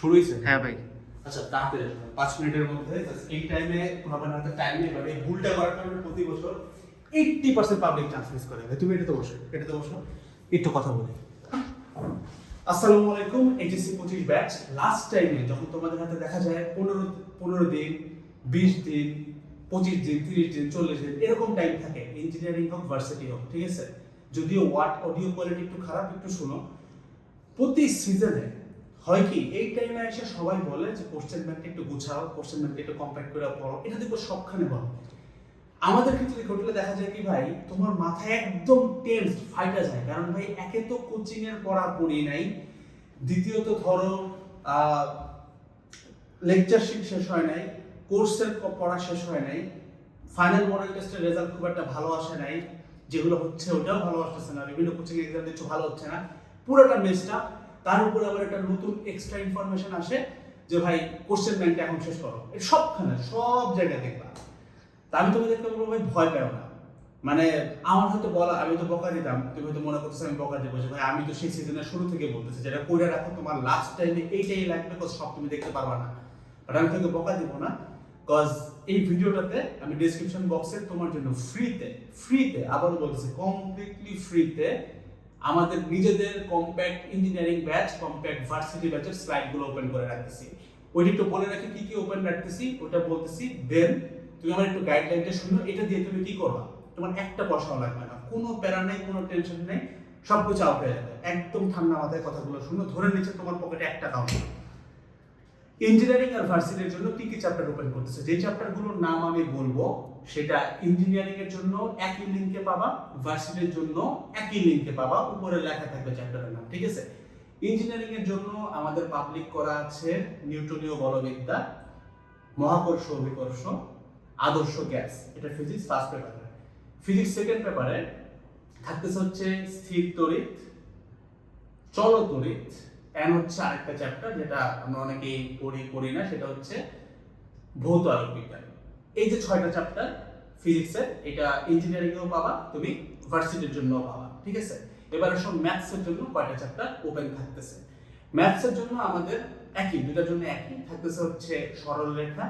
শুরু হয়েছে? হ্যাঁ ভাই। আচ্ছা তাড়াতাড়ি পাঁচ মিনিটের মধ্যে এই টাইমে তোমাদের হাতে টাইম নেই মানে এই ভুলটা করার কারণে প্রতি বছর eighty percent public chance miss করে। ভাই তুমি এটাতে বসো এটাতে বসো একটু কথা বলি। আসসালামু আলাইকুম এইচএসসি পঁচিশ ব্যাচ লাস্ট টাইমে যখন তোমাদের হাতে দেখা যায় পনেরো পনেরো দিন বিশ দিন পঁচিশ দিন তিরিশ দিন চল্লিশ দিন এরকম টাইম থাকে ইঞ্জিনিয়ারিং হোক ভার্সিটি হোক ঠিক আছে? যদিও ওয়াট অডিও কোয়ালিটি একটু খারাপ একটু শোনো প্রতি সিজনে হয় কি, এই টাইমে এসে সবাই বলে যে কোশ্চেন ব্যাংকটা একটু গুছাও কোশ্চেন ব্যাংকটা একটু কম্প্যাক্ট করে পড়ো, এটা দেখো সবখানে বলো আমাদের ক্ষেত্রে ঘটলে দেখা যায় কি ভাই, তোমার মাথায় একদম টেন্স ফাইটা যায়, কারণ ভাই একে তো কোচিং এর পড়া পড়ি নাই, দ্বিতীয়ত ধরো লেকচার শিট শেষ হয় নাই কোর্সের পড়া শেষ হয় নাই ফাইনাল মডেল টেস্টের রেজাল্ট খুব একটা ভালো আসে নাই, যেগুলো হচ্ছে ওটাও ভালো আসতেছে না, বিভিন্ন কোচিং এক্সাম দিচ্ছ, ভালো হচ্ছে না, পুরোটা মেসটা তার উপরে আবার একটা নতুন এক্সট্রা ইনফরমেশন আসে যে ভাই কোশ্চেন ব্যাংকটা এখন শেষ করো। সবখানে, সব জায়গায় দেখবা। তা আমি তোমাদেরকে বলব ভাই, ভয় পেও না। মানে আমার হয়তো বলা, আমি তো বকা দিতাম, তুমি হয়তো মনে করতেছো আমি বকা দেবো ভাই, আমি তো সেই সিজনের শুরু থেকে বলতেছি, যেটা করে রাখো, তোমার লাস্ট টাইমে এইটাই লাগবে কজ সব তুমি দেখতে পারবা না। বাট আমি তোকে বকা দিব না কজ এই ভিডিওটাতে আমি ডেসক্রিপশন বক্সে তোমার জন্য ফ্রিতে ফ্রিতে আবারও বলতেছি কমপ্লিটলি ফ্রিতে আমাদের নিজেদের compact engineering batch compact varsity ব্যাচের স্লাইডগুলো ওপেন করে রাখতেছি। ওইটা একটু বলে রাখি, কি কি ওপেন রাখতেছি ওটা বলতেছি দেন তুমি আমার একটু গাইডলাইনটা শুনো, এটা দিয়ে তুমি কি করবা? তোমার একটা পয়সাও লাগবে না, কোনো প্যারা নেই, কোনো টেনশন নেই সব কিছু আউট হয়ে যাবে। একদম ঠান্ডা মাথায় কথাগুলো শুনো, ধরে নিচ্ছে তোমার পকেটে এক টাকাও ইঞ্জিনিয়ারিং আর ভার্সিটির জন্য কি কি চ্যাপ্টার ওপেন করতেছে? যে চ্যাপ্টারগুলোর নাম আমি বলব সেটা ইঞ্জিনিয়ারিং এর জন্য একই লিঙ্কে পাবা ভার্সিটির জন্য একই লিঙ্কে পাবা, উপরে লেখা থাকবে চ্যাপ্টারের নাম, ঠিক আছে? ইঞ্জিনিয়ারিং এর জন্য আমাদের পাবলিক করা আছে নিউটনীয় বলবিদ্যা, মহাকর্ষ অভিকর্ষ, আদর্শ গ্যাস, এটা ফিজিক্স ফার্স্ট পেপারে ফিজিক্স সেকেন্ড পেপারে থাকতেছে হচ্ছে স্থির তড়িৎ, চল তড়িৎ এন হচ্ছে আরেকটা চ্যাপ্টার যেটা আমরা অনেকেই পড়ি পড়ি না, সেটা হচ্ছে ভৌত আলোক বিজ্ঞান। এই যে ছয়টা চ্যাপ্টার ফিজিক্সের এটা ইঞ্জিনিয়ারিং এও পাবা, তুমি ভার্সিটির জন্য পাবা, ঠিক আছে? এবার সব ম্যাথসের জন্য কয়টা চ্যাপ্টার ওপেন থাকতেছে? ম্যাথসের জন্য আমাদের একই দুটার জন্য একই, থাকতেছে হচ্ছে সরল রেখা,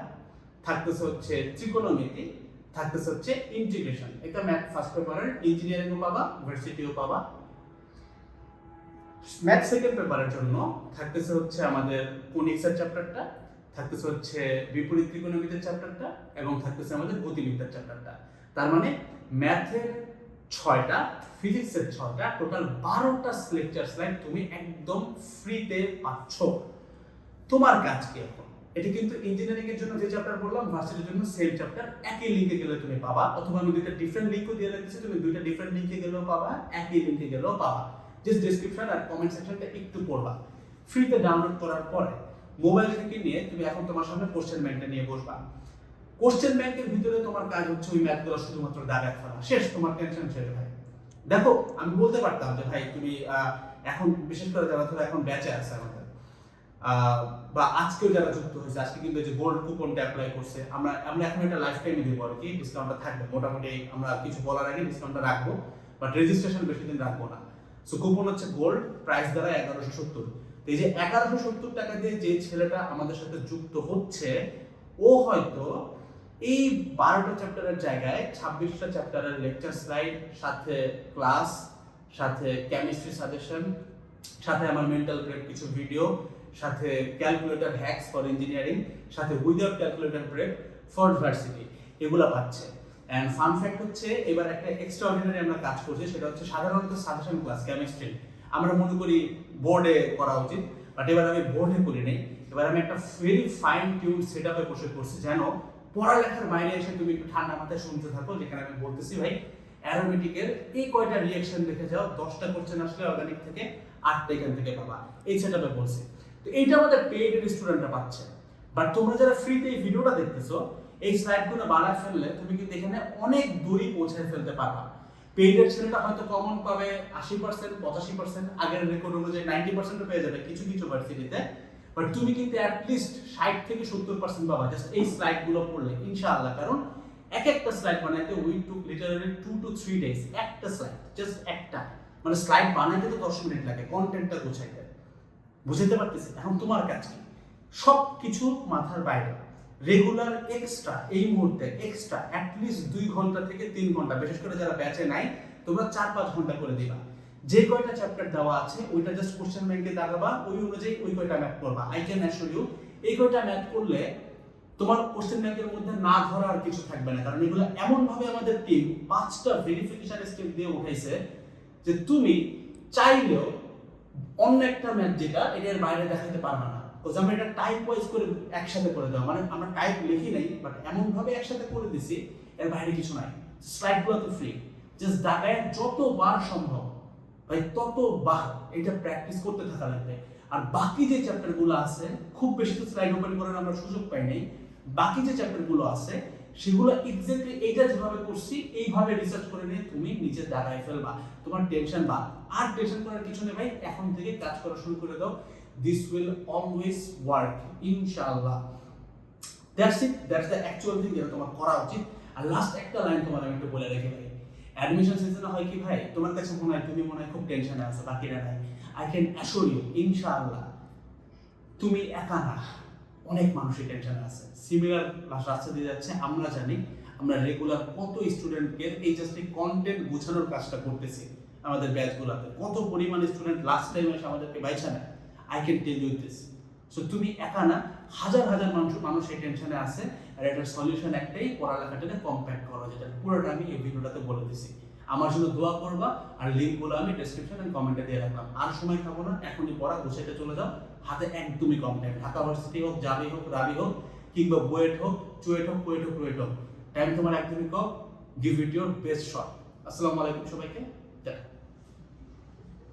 থাকতেছে হচ্ছে ত্রিকোণমিতি থাকতেছে হচ্ছে ইন্টিগ্রেশন এটা ম্যাথ ফার্স্ট পেপারের ইঞ্জিনিয়ারিংও পাবা ভার্সিটিও পাবা। ম্যাথ সেকেন্ড পেপারের জন্য থাকতেছে হচ্ছে আমাদের কোনিক্সের চ্যাপ্টারটা থাকতেছে হচ্ছে বিপরীত ত্রিকোণমিতির চ্যাপ্টারটা এবং থাকতেছে আমাদের গতিবিদ্যার চ্যাপ্টারটা। তার মানে ম্যাথের ছয়টা, ফিজিক্সের ছয়টা, টোটাল বারোটা লেকচার স্লাইড তুমি একদম ফ্রিতে পাচ্ছ। তোমার কাজ কি এখন? এটা কিন্তু ইঞ্জিনিয়ারিং এর জন্য যে চ্যাপ্টার বললাম ভার্সিটির জন্য সেম চ্যাপ্টার একই লিঙ্কে গেলে তুমি পাবা। অথবা আমি দুইটা ডিফারেন্ট লিঙ্কও দিয়ে রাখছি, তুমি দুইটা ডিফারেন্ট লিঙ্কে গেলেও পাবা, একই লিঙ্কে গেলেও পাবা। জাস্ট ডেসক্রিপশন আর কমেন্ট সেকশনটা একটু পড়বা। ফ্রিতে ডাউনলোড করার পরে মোবাইল থেকে নিয়ে তুমি এখন তোমার সামনে কোশ্চেন ব্যাংকটা নিয়ে বসবা। কোশ্চেন ব্যাংকের ভিতরে তোমার কাজ হচ্ছে ওই ম্যাথগুলো শুধুমাত্র দাগায় ফেলা। শেষ, তোমার টেনশন শেষ ভাই। দেখো, আমি বলতে পারতাম যে ভাই, তুমি এখন বিশেষ করে যারা ধরো এখন ব্যাচে আছে আমাদের বা আজকেও যারা যুক্ত হয়েছে, আজকে কিন্তু যে গোল্ড কুপনটা অ্যাপ্লাই করছে, আমরা আমরা এখন একটা লাইফ টাইমে দিব আর কি ডিসকাউন্টটা থাকবে। মোটামুটি আমরা কিছু বলার আগে ডিসকাউন্টটা রাখব বাট রেজিস্ট্রেশন বেশি দিন রাখব না। সো কুপন হচ্ছে গোল্ড প্রাইস দ্বারা এগারোশো সত্তর। এই যে এগারোশো সত্তর টাকা দিয়ে যে ছেলেটা আমাদের সাথে যুক্ত হচ্ছে, ও হয়তো এই বারোটা চ্যাপ্টারের জায়গায়, ছাব্বিশটা চ্যাপ্টারের লেকচার স্লাইড সাথে ক্লাস সাথে কেমিস্ট্রি সাজেশন সাথে আমার মেন্টাল ব্রেক কিছু ভিডিও সাথে ক্যালকুলেটর হ্যাকস ফর ইঞ্জিনিয়ারিং সাথে without calculator break for varsity এগুলো পাচ্ছে অ্যান্ড ফান ফ্যাক্ট হচ্ছে, এবার একটা এক্সট্রা অর্ডিনারি আমরা কাজ করছি, সেটা হচ্ছে সাধারণত সাজেশন ক্লাস কেমিস্ট্রি আমরা মনে করি বোর্ডে করা উচিত বাট এবার আমি বোর্ডে করি নাই। এবার আমি একটা ভেরি ফাইন টিউন সেট আপে বসে করছি যেন পড়ালেখার বাইরে এসে তুমি একটু ঠান্ডা মাথায় শুনতে থাকো, যেখানে আমি বলতেছি, ভাই অ্যারোমেটিকের এই কয়টা রিয়াকশন দেখে যাও, দশটা কোশ্চেন আসলে অর্গানিক থেকে, আটটা এখান থেকে পাবা। এই সেট আপে বলছি। তো এইটা আমাদের পেইড স্টুডেন্টরা পাচ্ছে। বাট তোমরা যারা ফ্রিতে এই ভিডিওটা দেখতেছো, এই স্লাইডগুলো বানায় ফেললে তুমি কিন্তু এখানে অনেক দূরই পৌঁছে ফেলতে পারবা। পেইডের ছেলেটা হয়তো কমন পাবে আশি পার্সেন্ট পঁচাশি পার্সেন্ট আগের রেকর্ড অনুযায়ী নাইনটি পার্সেন্টও পেয়ে যাবে কিছু কিছু ভার্সিটিতে বাট তুমি কিন্তু অ্যাটলিস্ট ষাট থেকে সত্তর পার্সেন্ট পাবা জাস্ট এই স্লাইডগুলো পড়লে, ইনশাআল্লাহ। কারণ এক একটা স্লাইড বানাইতে we took literally two to three days একটা স্লাইড জাস্ট একটা। মানে স্লাইড বানাইতে তো দশ মিনিট লাগে কন্টেন্টটা গুছাইতে। বুঝাইতে পারতেছি? এখন তোমার কাজ কি? সব কিছু মাথার বাইরে। রেগুলার এক্সট্রা এই মুহূর্তে এক্সট্রা অ্যাটলিস্ট দুই ঘণ্টা থেকে তিন ঘণ্টা, বিশেষ করে যারা ব্যাচে নাই, তোমরা চার পাঁচ ঘণ্টা করে দিবা। যে কয়টা চ্যাপ্টার দেওয়া আছে, ওইটা জাস্ট কোশ্চেন ব্যাংকে দাগাবা, ওই অনুযায়ী ওই কয়টা ম্যাথ করবা আই ক্যান অ্যাসুর ইউ এই কয়টা ম্যাথ করলে তোমার কোশ্চেন ব্যাংকের মধ্যে না ধরা আর কিছু থাকবে না। কারণ এগুলো এমন ভাবে আমাদের টিম পাঁচটা ভেরিফিকেশন স্টেপ দিয়ে উঠাইছে যে তুমি চাইলেও অন্য একটা ম্যাথ যেটা এটার বাইরে দেখাতে পারবে না। বিকজ আমরা এটা টাইপ ওয়াইজ করে একসাথে করে দেওয়া মানে আমরা টাইপ লিখি নাই বাট এমন ভাবে একসাথে করে দিছি, এর বাইরে কিছু নাই। স্লাইডগুলো তো ফ্রি জাস্ট দাগায় যতবার সম্ভব, ভাই, ততবার এটা প্র্যাকটিস করতে থাকা লাগবে। আর বাকি যে চ্যাপ্টারগুলো আছে, খুব বেশি তো স্লাইড ওপেন করার আমরা সুযোগ পাই নাই, বাকি যে চ্যাপ্টারগুলো আছে, সেগুলো এক্স্যাক্টলি এইটা যেভাবে করছি, এইভাবে রিসার্চ করে নিয়ে তুমি নিচে দাঁড়ায় ফেলবা, তোমার টেনশন বা আর টেনশন করার কিছু নেই, ভাই, এখন থেকে কাজ করা শুরু করে দাও। দিস উইল অলওয়েজ ওয়ার্ক ইনশাআল্লাহ that's it that's the actual thing যেটা তোমার করা উচিত। আর লাস্ট একটা লাইন তোমার আমি একটু বলে রেখে ভাই। অ্যাডমিশন সিজনে হয় কি ভাই? তোমার কাছে মনে হয় তুমি মনে হয় খুব টেনশনে আছো, বাকিরা নাই। আই ক্যান অ্যাসোর ইউ ইনশাআল্লাহ তুমি একা না। অনেক মানুষই টেনশনে আছে। সিমিলার রাস্তা দিয়ে যাচ্ছে, আমরা জানি, আমরা রেগুলার কত স্টুডেন্টকে এই জাস্ট এই কন্টেন্ট গুছানোর কাজটা করতেছি আমাদের ব্যাচগুলোতে কত পরিমাণ স্টুডেন্ট লাস্ট টাইম এসে আমাদেরকে বাইছা নেয়। I can tell you this so তুমি একা না, হাজার হাজার মানুষ মানুষ এই টেনশনে আছে, আর এটার সলিউশন একটাই পড়ালেখাটাকে কম্প্যাক্ট করো, যেটা পুরোটা আমি এই ভিডিওটাতে বলে দিছি। আমার জন্য দোয়া করবা, আর লিঙ্কগুলো আমি ডেসক্রিপশন এন্ড কমেন্টে দিয়ে রাখলাম। আর সময় খাব না, এখনই পড়া, গুছাইতে চলে যাও। হাতে একদমই কম টাইম ঢাকা ভার্সিটি হোক, জাবি হোক, রাবি হোক, কিংবা বুয়েট হোক, চুয়েট হোক, কুয়েট হোক কুয়েট হোক। টাইম তোমার একদমই কম। Give it your best shot আসসালামু আলাইকুম সবাইকে।